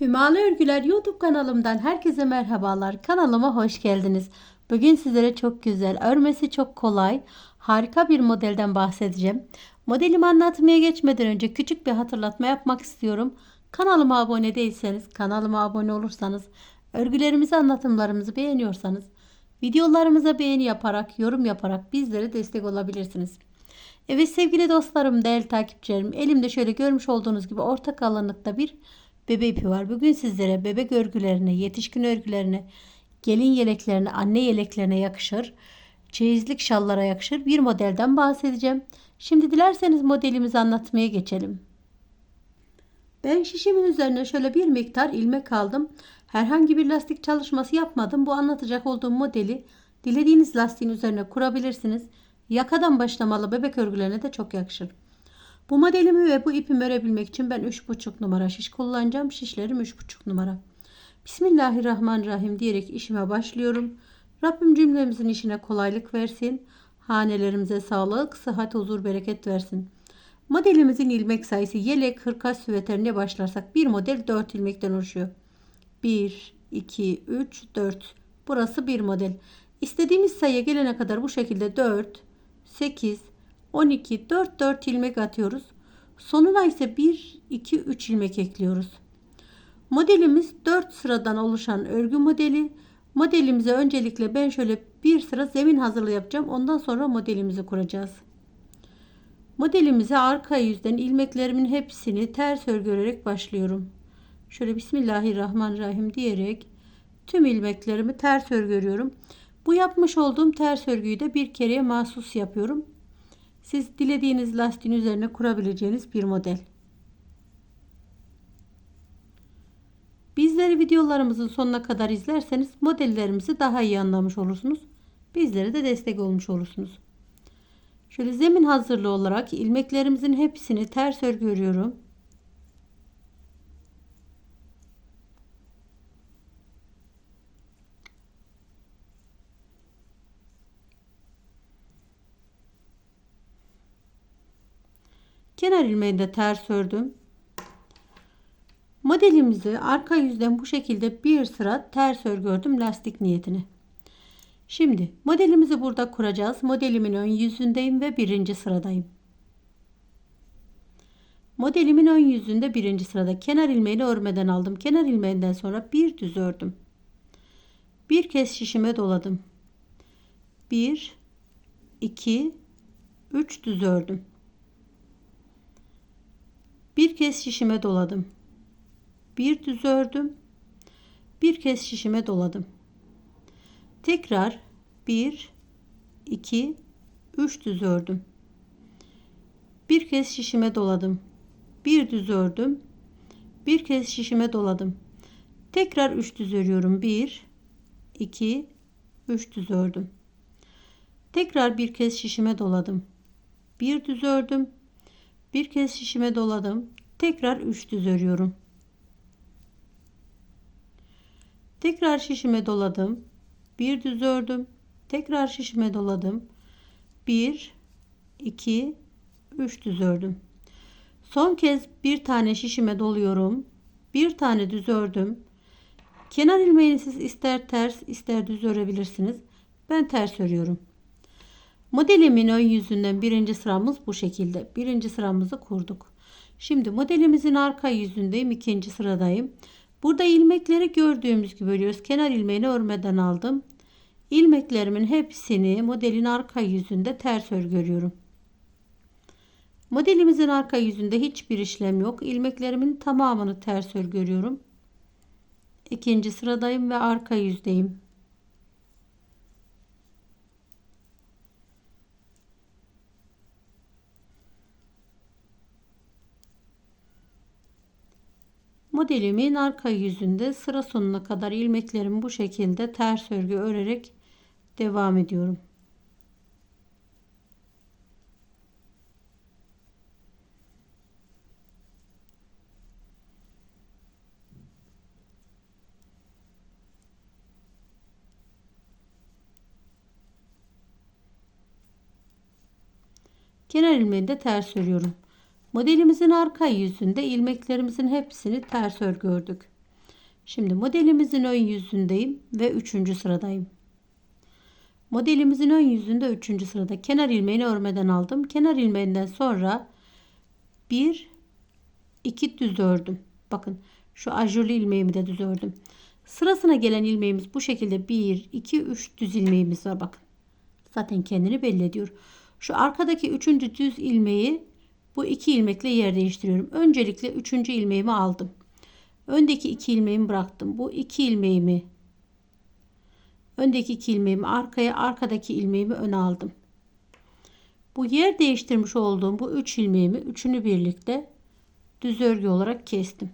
Hümalı Örgüler YouTube kanalımdan herkese merhabalar. Kanalıma hoş geldiniz. Bugün sizlere çok güzel, örmesi çok kolay, harika bir modelden bahsedeceğim. Modelimi anlatmaya geçmeden önce küçük bir hatırlatma yapmak istiyorum. Kanalıma abone değilseniz, kanalıma abone olursanız, örgülerimizi, anlatımlarımızı beğeniyorsanız, videolarımıza beğeni yaparak, yorum yaparak bizlere destek olabilirsiniz. Evet sevgili dostlarım, değerli takipçilerim, elimde şöyle görmüş olduğunuz gibi orta kalınlıkta bir bebe ipi var. Bugün sizlere bebek örgülerine, yetişkin örgülerine, gelin yeleklerine, anne yeleklerine yakışır, çeyizlik şallara yakışır bir modelden bahsedeceğim. Şimdi dilerseniz modelimizi anlatmaya geçelim. Ben şişimin üzerine şöyle bir miktar ilmek aldım. Herhangi bir lastik çalışması yapmadım. Bu anlatacak olduğum modeli dilediğiniz lastiğin üzerine kurabilirsiniz. Yakadan başlamalı bebek örgülerine de çok yakışır. Bu modelimi ve bu ipimi örebilmek için ben 3,5 numara şiş kullanacağım. Şişlerim 3,5 numara. Bismillahirrahmanirrahim diyerek işime başlıyorum. Rabbim cümlemizin işine kolaylık versin. Hanelerimize sağlık, sıhhat, huzur, bereket versin. Modelimizin ilmek sayısı yelek, hırka, süveterine başlarsak bir model 4 ilmekten oluşuyor. 1, 2, 3, 4. Burası bir model. İstediğimiz sayıya gelene kadar bu şekilde 4, 8, 12, 4, 4 ilmek atıyoruz. Sonuna ise 1, 2, 3 ilmek ekliyoruz. Modelimiz 4 sıradan oluşan örgü modeli. Modelimize öncelikle ben şöyle bir sıra zemin hazırlığı yapacağım. Ondan sonra modelimizi kuracağız. Modelimize arka yüzden ilmeklerimin hepsini ters örgü örerek başlıyorum. Şöyle Bismillahirrahmanirrahim diyerek tüm ilmeklerimi ters örgü örüyorum. Bu yapmış olduğum ters örgüyü de bir kereye mahsus yapıyorum. Siz dilediğiniz lastiğin üzerine kurabileceğiniz bir model. Bizleri videolarımızın sonuna kadar izlerseniz modellerimizi daha iyi anlamış olursunuz. Bizlere de destek olmuş olursunuz. Şöyle zemin hazırlığı olarak ilmeklerimizin hepsini ters örgü örüyorum. İlmeğini de ters ördüm. Modelimizi arka yüzden bu şekilde bir sıra ters örgü ördüm lastik niyetine. Şimdi modelimizi burada kuracağız. Modelimin ön yüzündeyim ve birinci sıradayım. Modelimin ön yüzünde birinci sırada kenar ilmeğini örmeden aldım. Kenar ilmeğinden sonra bir düz ördüm. Bir kez şişime doladım. 1 2 3 düz ördüm. Bir kez şişime doladım. Bir düz ördüm. Bir kez şişime doladım. Tekrar 1 2 3 düz ördüm. Bir kez şişime doladım. Bir düz ördüm. Bir kez şişime doladım. Tekrar 3 düz örüyorum. 1 2 3 düz ördüm. Tekrar bir kez şişime doladım. Bir düz ördüm. Bir kez şişime doladım. Tekrar 3 düz örüyorum. Tekrar şişime doladım. Bir düz ördüm. Tekrar şişime doladım. 1 2 3 düz ördüm. Son kez bir tane şişime doluyorum. Bir tane düz ördüm. Kenar ilmeğini siz ister ters ister düz örebilirsiniz. Ben ters örüyorum. Modelimin ön yüzünden birinci sıramız bu şekilde. Birinci sıramızı kurduk. Şimdi modelimizin arka yüzündeyim. ikinci sıradayım. Burada ilmekleri gördüğümüz gibi örüyoruz. Kenar ilmeğini örmeden aldım. İlmeklerimin hepsini modelin arka yüzünde ters örgü örüyorum. Modelimizin arka yüzünde hiçbir işlem yok. İlmeklerimin tamamını ters örgü örüyorum. İkinci sıradayım ve arka yüzdeyim. Modelimin arka yüzünde sıra sonuna kadar ilmeklerimi bu şekilde ters örgü örerek devam ediyorum. Kenar ilmeğini de ters örüyorum. Modelimizin arka yüzünde ilmeklerimizin hepsini ters örgü ördük. Şimdi modelimizin ön yüzündeyim ve üçüncü sıradayım. Modelimizin ön yüzünde üçüncü sırada kenar ilmeğini örmeden aldım. Kenar ilmeğinden sonra bir iki düz ördüm. Bakın şu ajurlu ilmeğimi de düz ördüm. Sırasına gelen ilmeğimiz bu şekilde 1 2 3 düz ilmeğimiz var bakın. Zaten kendini belli ediyor. Şu arkadaki üçüncü düz ilmeği bu iki ilmekle yer değiştiriyorum. Öncelikle üçüncü ilmeğimi aldım. Öndeki iki ilmeğimi bıraktım. Bu iki ilmeğimi öndeki iki ilmeğimi arkaya, arkadaki ilmeğimi öne aldım. Bu yer değiştirmiş olduğum bu üç ilmeğimi üçünü birlikte düz örgü olarak kestim.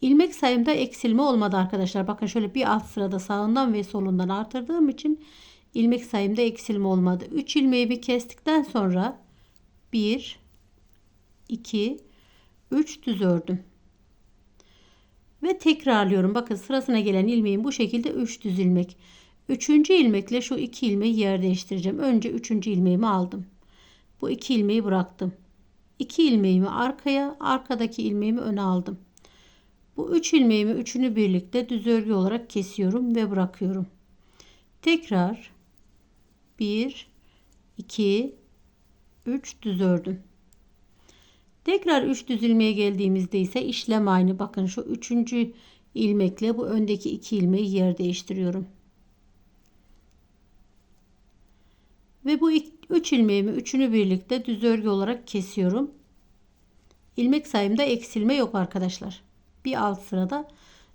İlmek sayımda eksilme olmadı arkadaşlar. Bakın şöyle bir alt sırada sağından ve solundan artırdığım için ilmek sayımda eksilme olmadı. 3 ilmeği kestikten sonra 1 2 3 düz ördüm. Ve tekrarlıyorum. Bakın sırasına gelen ilmeğin bu şekilde 3 düz ilmek. Üçüncü ilmekle şu iki ilmeği yer değiştireceğim. Önce üçüncü ilmeğimi aldım. Bu iki ilmeği bıraktım. İki ilmeğimi arkaya, arkadaki ilmeğimi öne aldım. Bu üç ilmeğimi üçünü birlikte düz örgü olarak kesiyorum ve bırakıyorum. Tekrar 1 2 3 düz ördüm. Tekrar 3 düz ilmeğe geldiğimizde ise işlem aynı. Bakın şu üçüncü ilmekle bu öndeki iki ilmeği yer değiştiriyorum. Ve bu 3 ilmeğimi üçünü birlikte düz örgü olarak kesiyorum. İlmek sayımda eksilme yok arkadaşlar. Bir alt sırada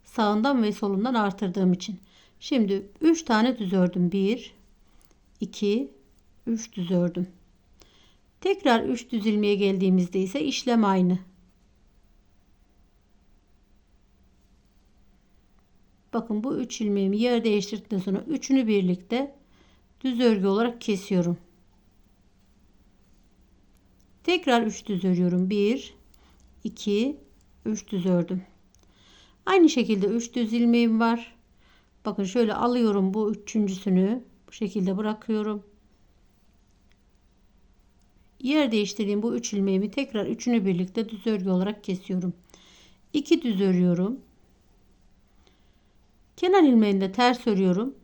sağından ve solundan artırdığım için. Şimdi 3 tane düz ördüm. 1 2 3 düz ördüm. Tekrar 3 düz ilmeğe geldiğimizde ise işlem aynı. Bakın bu 3 ilmeğimi yer değiştirdikten sonra üçünü birlikte düz örgü olarak kesiyorum. Tekrar 3 düz örüyorum. 1 2 3 düz ördüm. Aynı şekilde 3 düz ilmeğim var. Bakın şöyle alıyorum bu üçüncüsünü. Bu şekilde bırakıyorum. Yer değiştirdiğim bu 3 ilmeğimi tekrar üçünü birlikte düz örgü olarak kesiyorum. 2 düz örüyorum. Kenar ilmeğinde ters örüyorum.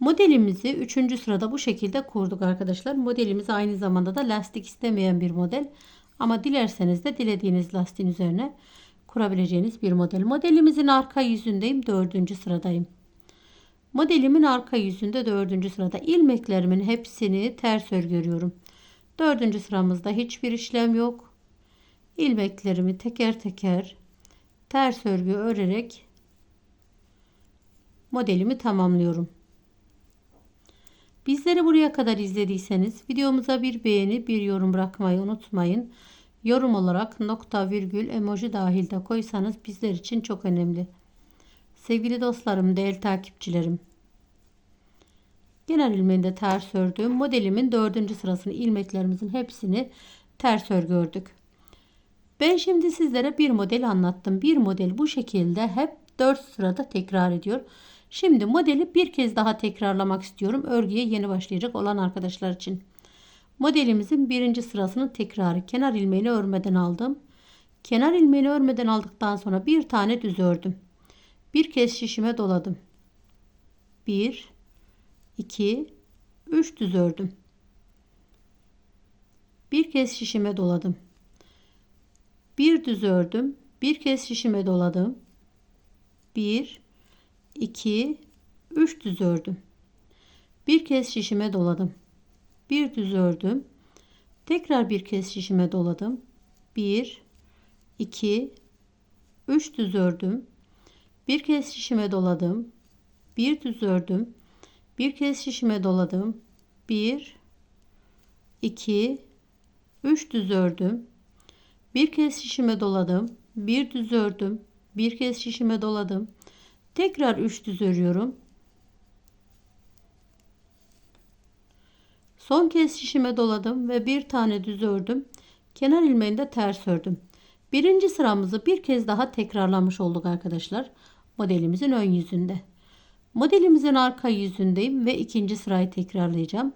Modelimizi 3. sırada bu şekilde kurduk arkadaşlar. Modelimiz aynı zamanda da lastik istemeyen bir model. Ama dilerseniz de dilediğiniz lastiğin üzerine kurabileceğiniz bir model. Modelimizin arka yüzündeyim. 4. sıradayım. Modelimin arka yüzünde 4. sırada ilmeklerimin hepsini ters örgü örüyorum. 4. sıramızda hiçbir işlem yok. İlmeklerimi teker teker ters örgü örerek modelimi tamamlıyorum. Bizleri buraya kadar izlediyseniz videomuza bir beğeni, bir yorum bırakmayı unutmayın. Yorum olarak nokta virgül emoji dahil de koysanız bizler için çok önemli. Sevgili dostlarım, değerli takipçilerim. Genel ilmeğinde ters ördüğüm modelimin dördüncü sırasını ilmeklerimizin hepsini ters örgü ördük. Ben şimdi sizlere bir model anlattım. Bir model bu şekilde hep 4 sırada tekrar ediyor. Şimdi modeli bir kez daha tekrarlamak istiyorum. Örgüye yeni başlayacak olan arkadaşlar için. Modelimizin birinci sırasının tekrarı. Kenar ilmeğini örmeden aldım. Kenar ilmeğini örmeden aldıktan sonra bir tane düz ördüm. Bir kez şişime doladım. 1 2 3 düz ördüm. Bir kez şişime doladım. Bir düz ördüm. Bir kez şişime doladım. 1 2 3 düz ördüm. Bir kez şişime doladım. Bir düz ördüm. Tekrar bir kez şişime doladım. 1 2 3 düz ördüm. Bir kez şişime doladım. Bir düz ördüm. Bir kez şişime doladım. 1 2 3 düz ördüm. Bir kez şişime doladım. Bir düz ördüm. Bir kez şişime doladım. Tekrar 3 düz örüyorum. Son kez şişime doladım ve bir tane düz ördüm. Kenar ilmeğinde ters ördüm. Birinci sıramızı bir kez daha tekrarlamış olduk arkadaşlar. Modelimizin ön yüzünde. Modelimizin arka yüzündeyim ve ikinci sırayı tekrarlayacağım.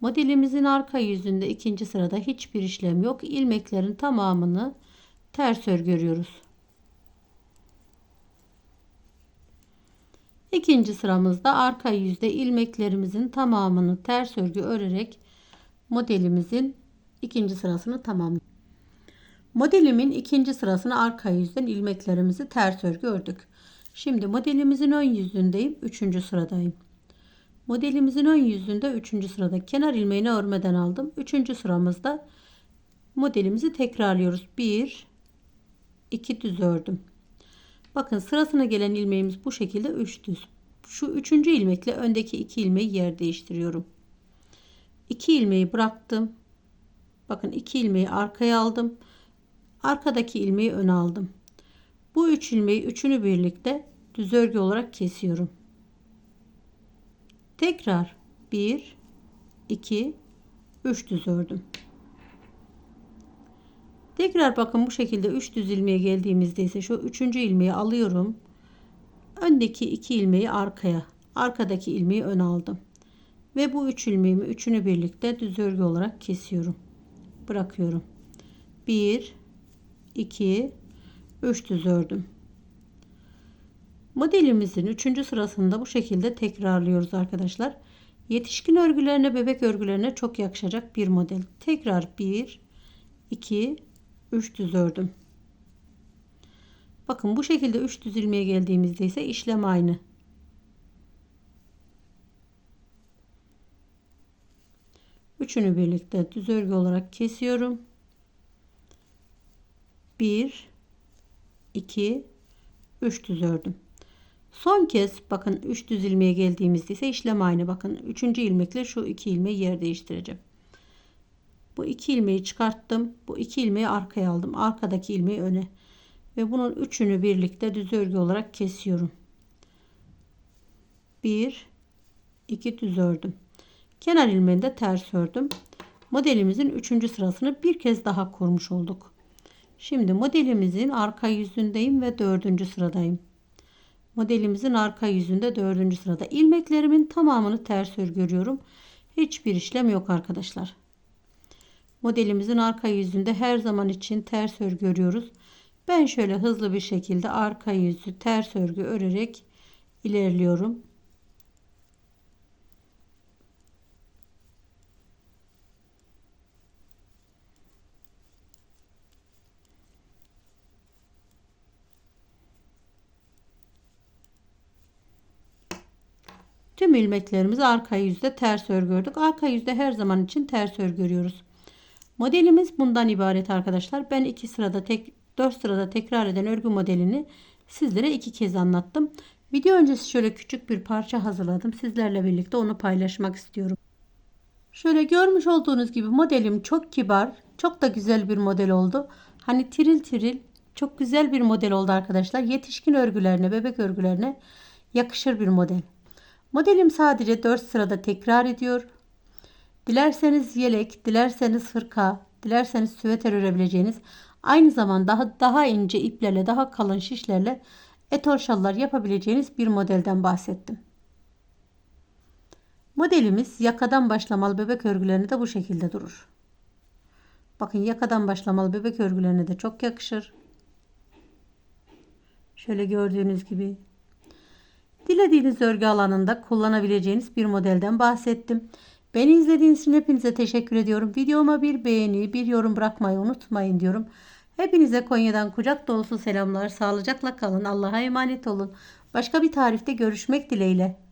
Modelimizin arka yüzünde ikinci sırada hiçbir işlem yok. İlmeklerin tamamını ters örgü. İkinci sıramızda arka yüzde ilmeklerimizin tamamını ters örgü örerek modelimizin ikinci sırasını tamamladık. Modelimin ikinci sırasını arka yüzden ilmeklerimizi ters örgü ördük. Şimdi modelimizin ön yüzündeyim. Üçüncü sıradayım. Modelimizin ön yüzünde üçüncü sırada kenar ilmeğini örmeden aldım. Üçüncü sıramızda modelimizi tekrarlıyoruz. Bir, iki düz ördüm. Bakın sırasına gelen ilmeğimiz bu şekilde üç düz. Şu üçüncü ilmekle öndeki iki ilmeği yer değiştiriyorum. İki ilmeği bıraktım. Bakın iki ilmeği arkaya aldım. Arkadaki ilmeği öne aldım. Bu üç ilmeği üçünü birlikte düz örgü olarak kesiyorum. Tekrar 1 2 3 düz ördüm. Tekrar bakın bu şekilde 3 düz ilmeğe geldiğimizde ise şu 3. ilmeği alıyorum. Öndeki 2 ilmeği arkaya, arkadaki ilmeği öne aldım. Ve bu 3 ilmeğimi üçünü birlikte düz örgü olarak kesiyorum. Bırakıyorum. 1 2 3 düz ördüm. Modelimizin 3. sırasında bu şekilde tekrarlıyoruz arkadaşlar. Yetişkin örgülerine, bebek örgülerine çok yakışacak bir model. Tekrar 1 2 3 düz ördüm. Bakın bu şekilde 3 düz ilmeğe geldiğimizde ise işlem aynı. Üçünü birlikte düz örgü olarak kesiyorum. 1 2 3 düz ördüm. Son kez bakın 3 düz ilmeğe geldiğimizde ise işlem aynı. Bakın 3. ilmekle şu 2 ilmeği yer değiştireceğim. Bu 2 ilmeği çıkarttım. Bu 2 ilmeği arkaya aldım. Arkadaki ilmeği öne. Ve bunun üçünü birlikte düz örgü olarak kesiyorum. 1 2 düz ördüm. Kenar ilmeğini de ters ördüm. Modelimizin 3. sırasını bir kez daha kurmuş olduk. Şimdi modelimizin arka yüzündeyim ve 4. sıradayım. Modelimizin arka yüzünde 4. sırada. ilmeklerimin tamamını ters örgü. Hiçbir işlem yok arkadaşlar. Modelimizin arka yüzünde her zaman için ters örgü örüyoruz. Ben şöyle hızlı bir şekilde arka yüzü ters örgü örerek ilerliyorum. Tüm ilmeklerimizi arka yüzde ters örgü ördük. Arka yüzde her zaman için ters örgü örüyoruz. Modelimiz bundan ibaret arkadaşlar. Ben iki sırada tek 4 sırada tekrar eden örgü modelini sizlere iki kez anlattım. Video öncesi şöyle küçük bir parça hazırladım. Sizlerle birlikte onu paylaşmak istiyorum. Şöyle görmüş olduğunuz gibi modelim çok kibar, çok da güzel bir model oldu. Hani tiril tiril çok güzel bir model oldu arkadaşlar. Yetişkin örgülerine, bebek örgülerine yakışır bir model. Modelim sadece 4 sırada tekrar ediyor. Dilerseniz yelek, dilerseniz hırka, dilerseniz süveter örebileceğiniz aynı zamanda daha, daha ince iplerle, daha kalın şişlerle etol şallar yapabileceğiniz bir modelden bahsettim. Modelimiz yakadan başlamalı bebek örgülerine de bu şekilde durur. Bakın yakadan başlamalı bebek örgülerine de çok yakışır. Şöyle gördüğünüz gibi Dilediğiniz örgü alanında kullanabileceğiniz bir modelden bahsettim. Beni izlediğiniz için hepinize teşekkür ediyorum. Videoma bir beğeni, bir yorum bırakmayı unutmayın diyorum. Hepinize Konya'dan kucak dolusu selamlar. Sağlıcakla kalın. Allah'a emanet olun. Başka bir tarifte görüşmek dileğiyle.